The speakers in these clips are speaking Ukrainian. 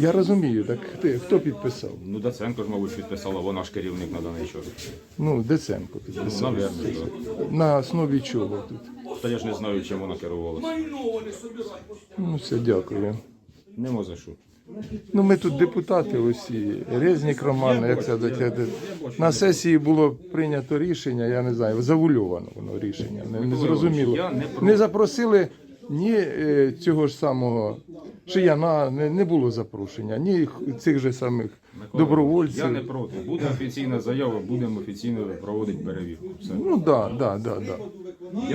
Я розумію, так ти, хто підписав? Ну, Даценко ж, мабуть, підписала, вона ж керівник на даний час. Ну, Деценко Ну, навірно, так. На основі чого тут? Та я ж не знаю, чим вона керувалася. Ну, все, дякую. Нема за що. Ну, ми тут депутати усі, Резнік Роман, як це таке. На сесії було прийнято рішення, я не знаю, завульовано воно рішення, не, не зрозуміло. Не. Не запросили ні е, цього ж самого Шияна, не, не було запрошення, ні цих же самих Микола добровольців. Я не проти. Буде офіційна заява, будемо офіційно проводити перевірку. Все. Ну так, да, да, да, да.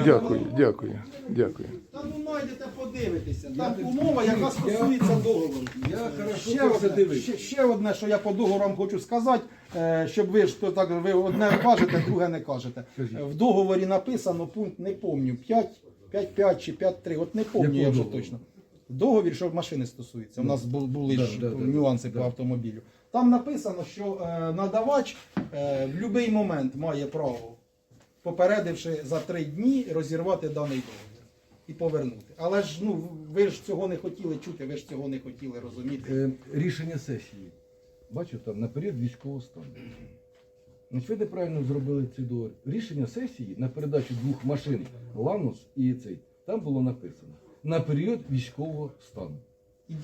Дякую, дякую, дякую. Та ну знайдете, подивитися. Там умова, яка стосується договору. Я Ще хорошо одне, ще, ще одне, що я по договорам хочу сказати, е, щоб ви ж то так ви одне кажете, друге не кажете. В договорі написано пункт, не помню, 5, 5-5 чи 5-3, от не помню я вже договору? точно. Договір, що машини стосується. У нас бу- були Да, ж да, да, нюанси по автомобілю. Там написано, що е, надавач е, в будь-який момент має право, попередивши за три дні, розірвати даний договір і повернути. Але ж ну ви ж цього не хотіли чути, ви ж цього не хотіли розуміти. Е, рішення сесії. Бачу там на період військового стану. Значить, ви неправильно зробили цей договір. Рішення сесії на передачу двох машин Ланус і цей. Там було написано на період військового стану.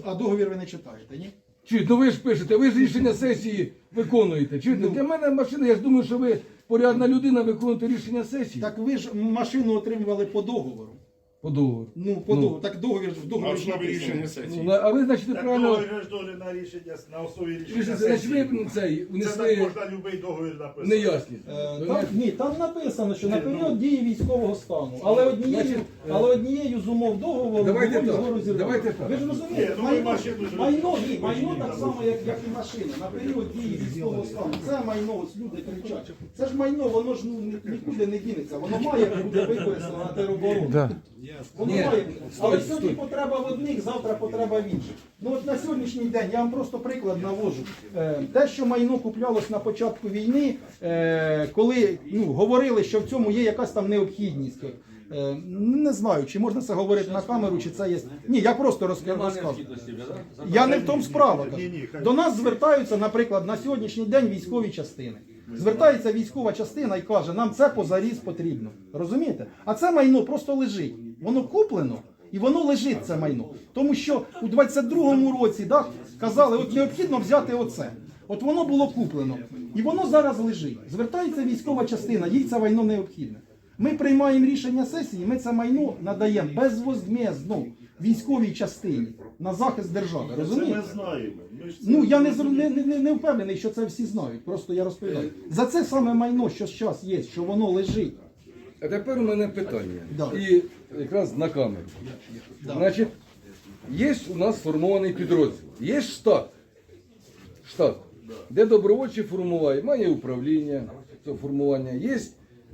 А договір ви не читаєте, ні? Чуєте, ну ви ж пишете, ви ж рішення сесії виконуєте. Чуєте, для мене машина, я ж думаю, що ви порядна людина виконуєте рішення сесії Так ви ж машину отримували по договору. По договору. Ну, по Ну. договору. Так договір в договорі ж написано. Ну, на- а ви, значить, Так неправильно. договір ж дуже на рішення, на основі рішення Рішення, значить, сесії. ви цей Це так внесли можна любий договір написати. неясність. Е, Ви Там, ні, там написано, що на період дії військового стану. Але однією, Значить, е, але однією з умов договору Давайте було так, його розірвати. давайте так. Ви ж розумієте, Ні, ну, майно, машину ж майно, ні, майно так само, як, як і машина. На період дії військового стану. Це майно, ось люди кричать. Це ж майно, воно ж ну, ні- нікуди не дінеться. Воно має бути використано на тероборону. Да. Воно має. Але сьогодні потреба в одних, завтра потреба в інших. Ну от на сьогоднішній день я вам просто приклад навожу. Е, те, що майно куплялось на початку війни, е, коли ну, говорили, що в цьому є якась там необхідність. Е, не знаю, чи можна це говорити на камеру, чи це є. Ні, я просто розказую. Я не в тому справа. кажу. До нас звертаються, наприклад, на сьогоднішній день військові частини. Звертається військова частина і каже, нам це позаріз потрібно. Розумієте? А це майно просто лежить. Воно куплено і воно лежить це майно. Тому що у 22-му році да, казали, от необхідно взяти оце. От воно було куплено. І воно зараз лежить. Звертається військова частина, їй це майно необхідне. Ми приймаємо рішення сесії, ми це майно надаємо безвозмездно військовій частині на захист держави. Це ми знаємо. Ми ж це Ну я не, зр- не, не, не впевнений, що це всі знають. Просто я розповідаю. За це саме майно, що зараз є, що воно лежить. А тепер у мене питання. Да. І якраз на камеру. Значить, є у нас сформований підрозділ, є штат. Штат, де добровольчі формування, має управління цього формування, є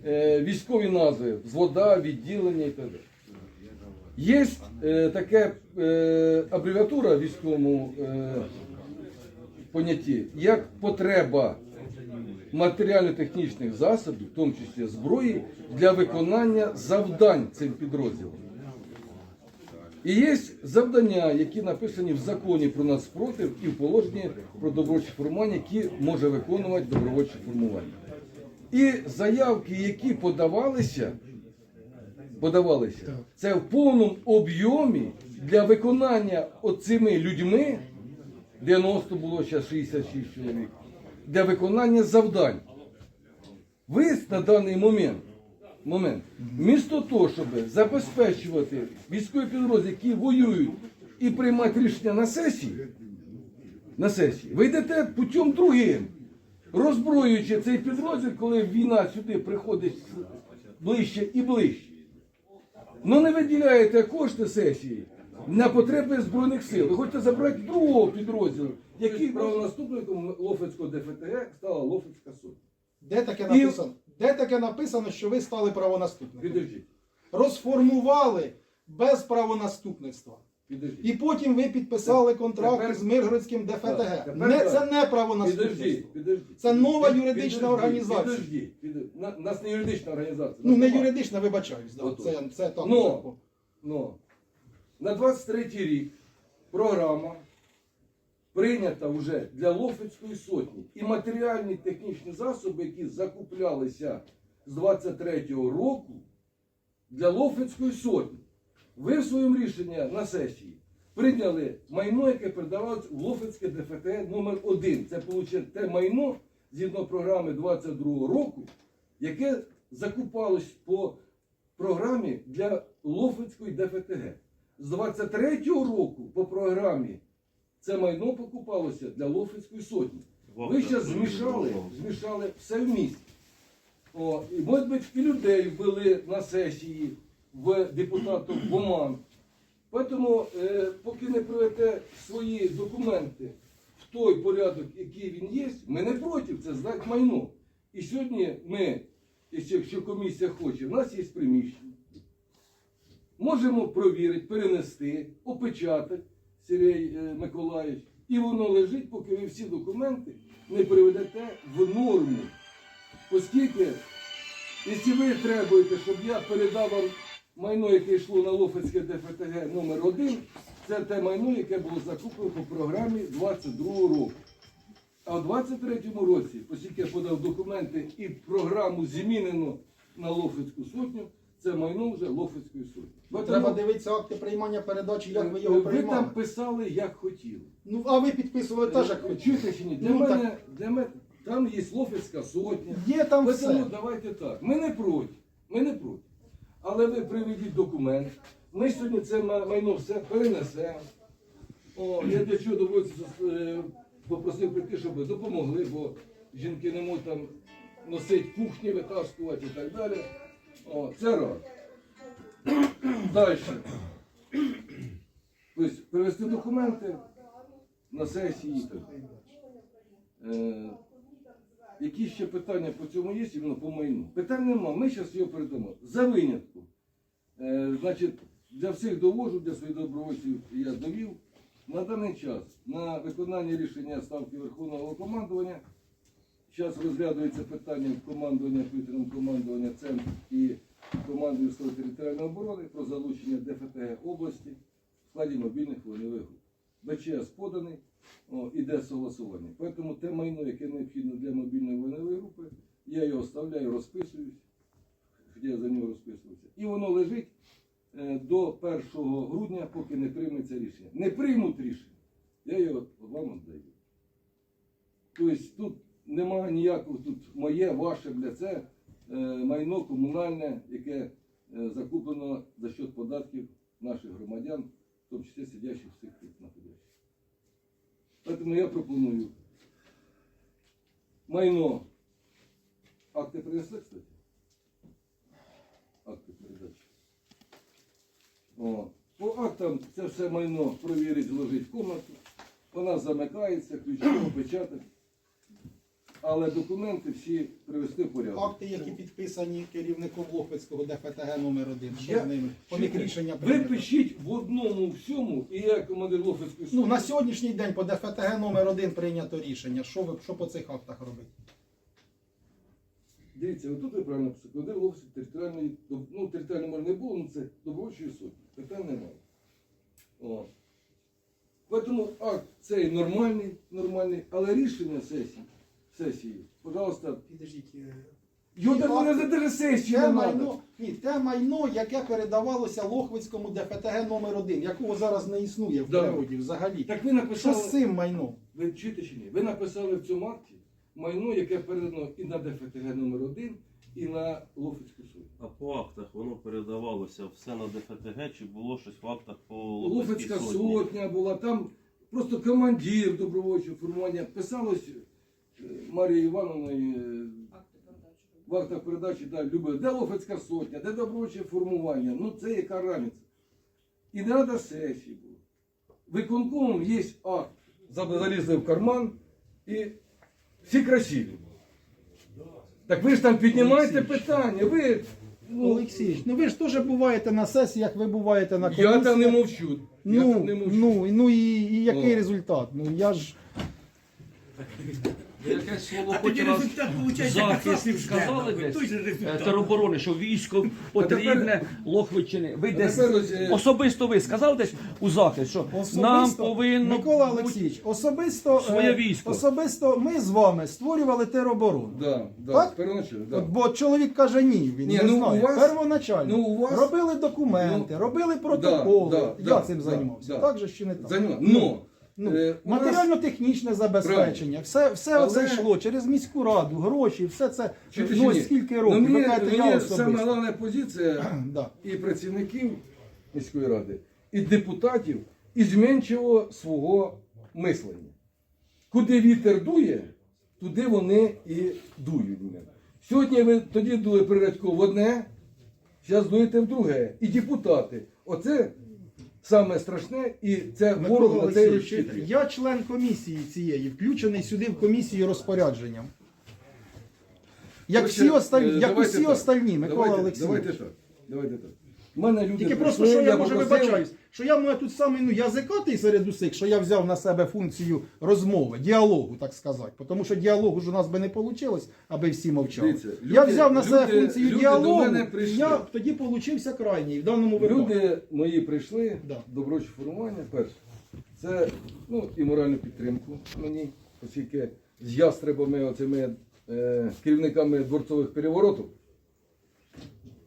е, військові назви, взвода, відділення і так далі. Є е, таке е, абревіатура в військовому е, понятті, як потреба матеріально-технічних засобів, в тому числі зброї, для виконання завдань цим підрозділом. І є завдання, які написані в законі про нацпротив і в положенні про добровольчі формування, які може виконувати добровольче формування. І заявки, які подавалися, подавалися, це в повному об'ємі для виконання оцими людьми, 90 було зараз 66 чоловік, для виконання завдань. Ви на даний момент, момент. Місто того, щоб забезпечувати військові підрозділи, які воюють і приймати рішення на сесії, на сесії, ви йдете путем другим, роззброюючи цей підрозділ, коли війна сюди приходить ближче і ближче. Ну не виділяєте кошти сесії на потреби Збройних сил. Ви хочете забрати другого підрозділу, який правонаступником Лофицького ДФТГ стала Лофицька сотня. Де таке І- написано? Де таке написано, що ви стали правонаступником? Підождіть, Розформували без правонаступництва. І потім ви підписали контракт Тепер- з Миргородським ДФТГ. Тепер Не, так. це не Підождіть, правонаступництво. підождіть. Це нова Під- юридична підождіть, організація. Підождіть. На- Нас не юридична організація. Ну нас не нема. юридична, вибачаюсь. Да. Це, це так. Ну, ну, на 23 рік програма прийнята вже для Лофицької сотні. І матеріальні технічні засоби, які закуплялися з 23-го року для Лофицької сотні. Ви в своєму рішенні на сесії прийняли майно, яке передавалось в Лофицьке ДФТ номер 1 Це виходить те майно згідно програми 22 року, яке закупалось по програмі для Лофицької ДФТГ. З 23-го року по програмі це майно покупалося для Лофицької сотні. Ви ще змішали, змішали все в місті. О, і, може бути, і людей ввели на сесії в депутатів в оман. Тому, е, поки не приведете свої документи в той порядок, який він є, ми не проти, це здати майно. І сьогодні ми, якщо комісія хоче, в нас є приміщення. Можемо провірити, перенести, опечатати, Сергій е, Миколаївич, і воно лежить, поки ви всі документи не приведете в норму. Оскільки, якщо ви требуєте, щоб я передав вам майно, яке йшло на Лофицьке ДФТГ номер 1 це те майно, яке було закуплено по програмі 22 року. А в 23-му році, оскільки я подав документи і програму змінено на Лофицьку сотню, це майно вже Лофицької сотні. Тому, Треба дивитися акти приймання передачі, як ви його ви приймали. там писали, як хотіли. Ну, а ви підписували теж як хотіли. Чуєте чи ні? Для Ну, мене, для мене там є Лофицька сотня. Є там Тому все. давайте так. Ми не проти. Ми не проти. Але ви приведіть документ. Ми сьогодні це майно все перенесемо. О, я для чого доводиться е, попросив прийти, щоб допомогли, бо жінки не можуть там носити кухні, витаскувати і так далі. О, це раз. Далі. Тобто привезти документи на сесії. Е, які ще питання по цьому є, іменно по майну? Питань нема, ми зараз його передамо. За винятком. Е, значить, для всіх довожу, для своїх добровольців я довів. На даний час на виконання рішення ставки Верховного командування зараз розглядується питання командування повітряного командування ЦЕМ і військової територіальної оборони про залучення ДФТГ області в складі мобільних вогневих груп. БЧС поданий, іде согласування. Тому те майно, яке необхідно для мобільної вогневої групи, я його оставляю, розписуюсь, хоча я за нього розписувався. І воно лежить е, до 1 грудня, поки не прийметься рішення. Не приймуть рішення, я його вам віддаю. Тобто тут немає ніякого, тут моє, ваше, бля, це е, майно комунальне, яке е, закуплено за счет податків наших громадян, в тому числі сидящих всіх тут знаходящих. Тому я пропоную майно. Акти принесли, кстати? Акти передачі. По актам це все майно провірить, зложить в комнату. Вона замикається, ключом, печатать. Але документи всі привести в порядок. Акти, які підписані керівником Лохвицького ДФТГ номер 1 Що Я- з ними? По них рішення Ви прийнято. пишіть в одному всьому, і я командир Лофицької Ну, на сьогоднішній день по ДФТГ номер 1 прийнято рішення. Що ви що по цих актах робити? Дивіться, отут ви правильно писали. Командир Лофицької територіальної, доб- ну, територіальної може не було, ну це добровольчої сотні. Питань немає. О. Тому акт цей нормальний, нормальний, але рішення сесії, сесії, пожалуйста, Підождіть. е, його так не акти- за сесію Те не майно, ні, те майно, яке передавалося Лохвицькому ДФТГ номер 1 якого зараз не існує в Да. природі взагалі. Так ви Що написали, з цим майном? ви чуєте чи ні? Ви написали в цьому акті майно, яке передано і на ДФТГ номер 1 і на Лофицьку сотню. А по актах воно передавалося все на ДФТГ, чи було щось в актах по Луганській Лофицька сотні? сотня була, там просто командир добровольчого формування. Писалось Марією Івановною е, в актах передачі, да, любили, де Лофицька сотня, де добровольче формування. Ну це яка разниця. І не треба сесії було. Виконкомом є акт. Залізли в карман і всі красиві. Так ви ж там піднімаєте питання. Ви, ну, Олексій, ну ви ж теж буваєте на сесіях, ви буваєте на я там не мовчу. я Ну, там не мовчу. ну, ну і, і який О. результат? Ну я ж Якесь слово хоч раз захист сказали десь е, тероборони, що військо потрібне, Лохвичини. Ви десь тепер ось, е, особисто ви сказали десь у захист, що Особисто, нам повинно Микола бути- Олексійович, особисто, своє е, військо. особисто ми з вами створювали тероборону. Да, да, Так? первоначально, да. От, Бо чоловік каже ні, він Ні, не ну, знає. у вас- Первоначально ну, у вас- робили документи, Ну, робили протоколи. да, Я да, цим да, займався. да. Так же чи не так? Займа- Но, Ну, е, матеріально-технічне забезпечення, все, все Але- оце йшло через міську раду, гроші, все це ну, скільки Ну, мені, мені саме головна позиція Да. і працівників міської ради, і депутатів, і зменшило свого мислення. Куди вітер дує, туди вони і дують. Сьогодні ви тоді дули Прирядько в одне, зараз дуєте в друге. І депутати. Оце саме страшне, і це ворог на цей розчитує. я член комісії цієї, включений сюди в комісію розпорядженням. Як всі Короче, остальні, е, як давайте усі так. остальні, Микола давайте, Олексійович. Давайте так. Давайте так. У мене люди Тільки просто, прийшли, що я може попросив- вибачаюсь, що я маю тут самий ну, язикатий серед усіх, що я взяв на себе функцію розмови, діалогу, так сказати. Тому що діалогу ж у нас би не вийшло, аби всі мовчали. Дивіться, я люди- взяв на себе люди- функцію люди до діалогу, мене і прийшли. я тоді получився крайній в даному випадку. Люди мої прийшли, Да. доброче формування, перше. Це ну, і моральну підтримку мені, оскільки з ястребами, оцими е, керівниками дворцових переворотів.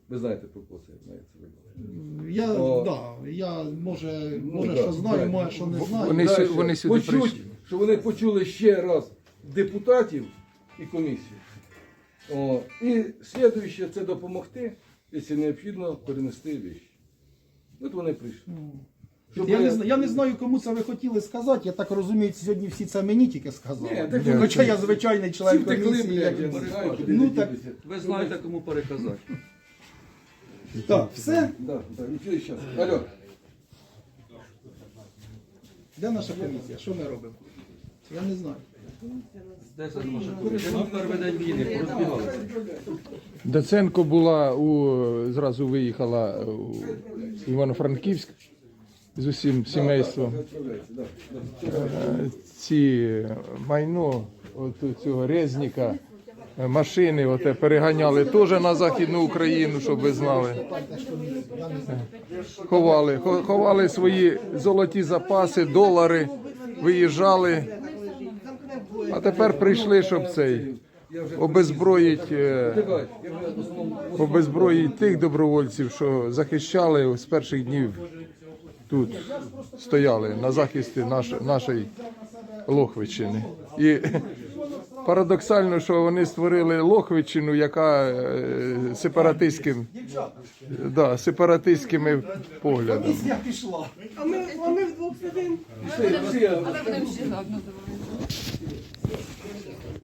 Ви знаєте про кого це мається вибір. Я, О. да, я може, Ну, може да, що знаю, да. може що не знаю. Вони Дальше. вони сюди Почуть, прийшли. Що вони почули ще раз депутатів і комісію. О, і слідуюче це допомогти, якщо необхідно, перенести віщі. От вони прийшли. Щоб Я не, я не знаю, кому це ви хотіли сказати. Я так розумію, сьогодні всі це мені тільки сказали. Ні, так Ні. Хоча я звичайний член комісії. як Ну так. Ви знаєте, кому переказати. Так, все. Да, да, і зараз. Алло. Де наша комісія? Що ми робимо? Я не знаю. Доценко була у зразу виїхала у Івано-Франківськ з усім сімейством. Е, Ці майно от цього Резніка, е, машини оте переганяли теж на Західну Україну, щоб ви знали. Ховали, хо- ховали свої золоті запаси, долари, виїжджали. А тепер прийшли, щоб цей обезброїть. е, обезброїть тих добровольців, що захищали з перших днів тут стояли на захисті наш, нашої Лохвичини. І парадоксально, що вони створили Лохвичину, яка е, сепаратистським, да, сепаратистськими поглядами. Комісія пішла. Всі, всі, Але будемо ще одну